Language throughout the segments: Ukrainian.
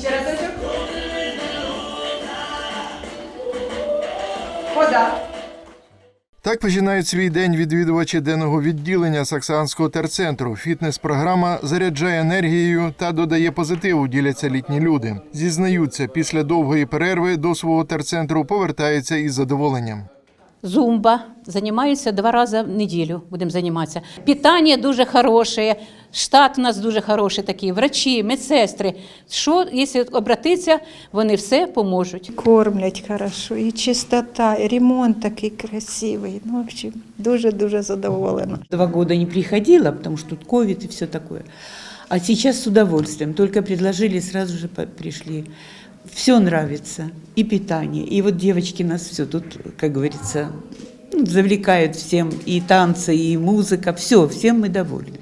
Ще разочок. Вода. Так починають свій день відвідувачі денного відділення Саксанського терцентру. Фітнес-програма заряджає енергією та додає позитиву. Діляться літні люди. Зізнаються, після довгої перерви до свого терцентру повертаються із задоволенням. Зумба. Займаюся два рази в неділю. Будемо займатися. Питання дуже хороше. Штат у нас дуже хороший такий, врачі, медсестри. Що, якщо обратитися, вони все поможуть. Кормлять хорошо, і чистота, і ремонт такий красивий. Ну, в общем, дуже-дуже задоволена. Два года не приходила, потому что тут ковид и все такое. А сейчас с удовольствием. Только предложили, сразу же пришли Все нравится. И питание. И вот девочки нас все тут, как говорится, ну, завлекают всем. И танцы, и музыка. Все, всем мы довольны.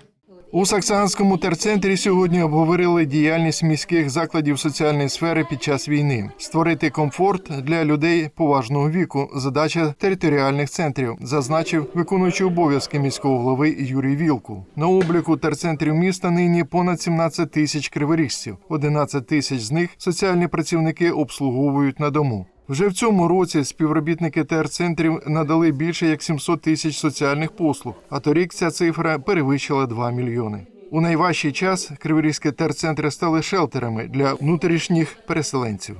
У Саксанському терцентрі сьогодні обговорили діяльність міських закладів соціальної сфери під час війни, створити комфорт для людей поважного віку. Задача територіальних центрів, зазначив виконуючий обов'язки міського голови Юрій Вілку. На обліку терцентрів міста нині понад 17 тисяч криворіжців. 11 тисяч з них соціальні працівники обслуговують на дому. Вже в цьому році співробітники терцентрів надали більше як 700 тисяч соціальних послуг, а торік ця цифра перевищила 2 мільйони. У найважчий час криворізькі терцентри стали шелтерами для внутрішніх переселенців.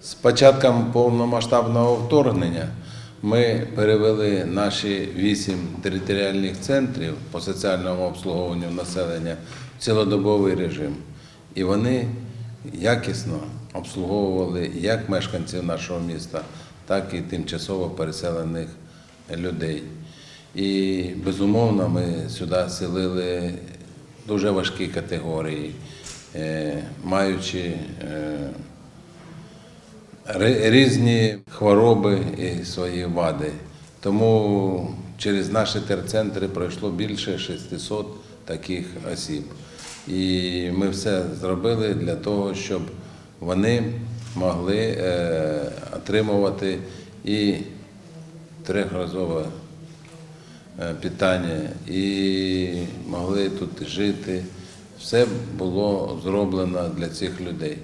З початком повномасштабного вторгнення ми перевели наші вісім територіальних центрів по соціальному обслуговуванню населення в цілодобовий режим. І вони якісно обслуговували як мешканців нашого міста, так і тимчасово переселених людей. І безумовно ми сюди селили дуже важкі категорії, е, маючи е, різні хвороби і свої вади. Тому через наші терцентри пройшло більше 600 таких осіб. І ми все зробили для того, щоб вони могли е, отримувати і трьохразове е, питання, і могли тут жити. Все було зроблено для цих людей.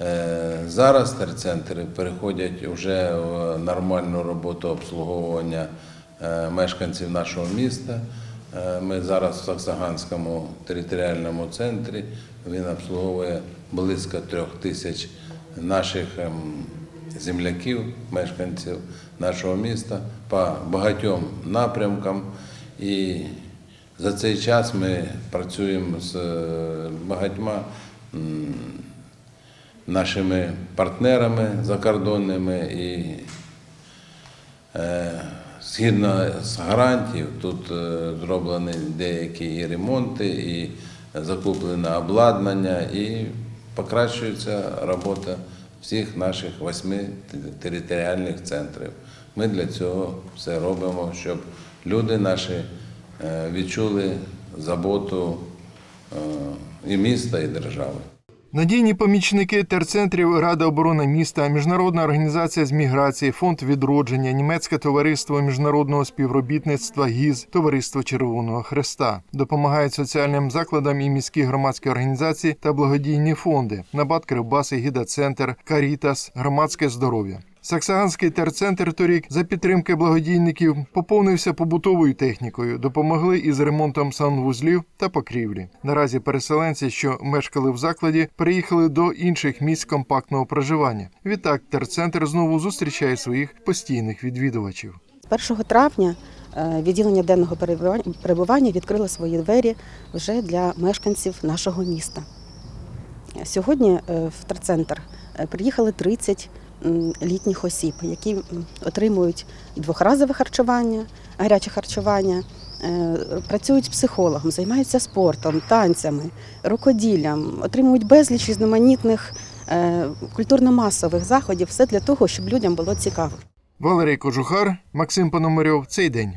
Е, Зараз терцентри переходять вже в нормальну роботу обслуговування мешканців нашого міста. Е, Ми зараз в Саксаганському територіальному центрі. Він обслуговує близько трьох тисяч наших ем, земляків, мешканців нашого міста по багатьом напрямкам. І за цей час ми працюємо з е, багатьма нашими партнерами закордонними і е, згідно з гарантів, тут е, зроблені деякі і ремонти, і закуплене обладнання, і покращується робота всіх наших восьми територіальних центрів. Ми для цього все робимо, щоб люди наші е, відчули заботу е, і міста, і держави. Надійні помічники терцентрів Рада оборони міста, Міжнародна організація з міграції, фонд відродження, німецьке товариство міжнародного співробітництва ГІЗ, Товариство Червоного Хреста. Допомагають соціальним закладам і міські громадські організації та благодійні фонди. Набат Кривбас Гідацентр, Карітас, громадське здоров'я. Саксаганський терцентр торік за підтримки благодійників поповнився побутовою технікою, допомогли із ремонтом санвузлів та покрівлі. Наразі переселенці, що мешкали в закладі, переїхали до інших місць компактного проживання. Відтак терцентр знову зустрічає своїх постійних відвідувачів. З 1 травня е, відділення денного перебування- відкрило свої двері вже для мешканців нашого міста. Сьогодні е, в терцентр е, приїхали 30 м, літніх осіб, які отримують двохразове харчування, гаряче харчування, е, працюють психологом, займаються спортом, танцями, рукоділлям, отримують безліч різноманітних е, культурно-масових заходів, все для того, щоб людям було цікаво. Валерій Кожухар, Максим Пономарьов. Цей день.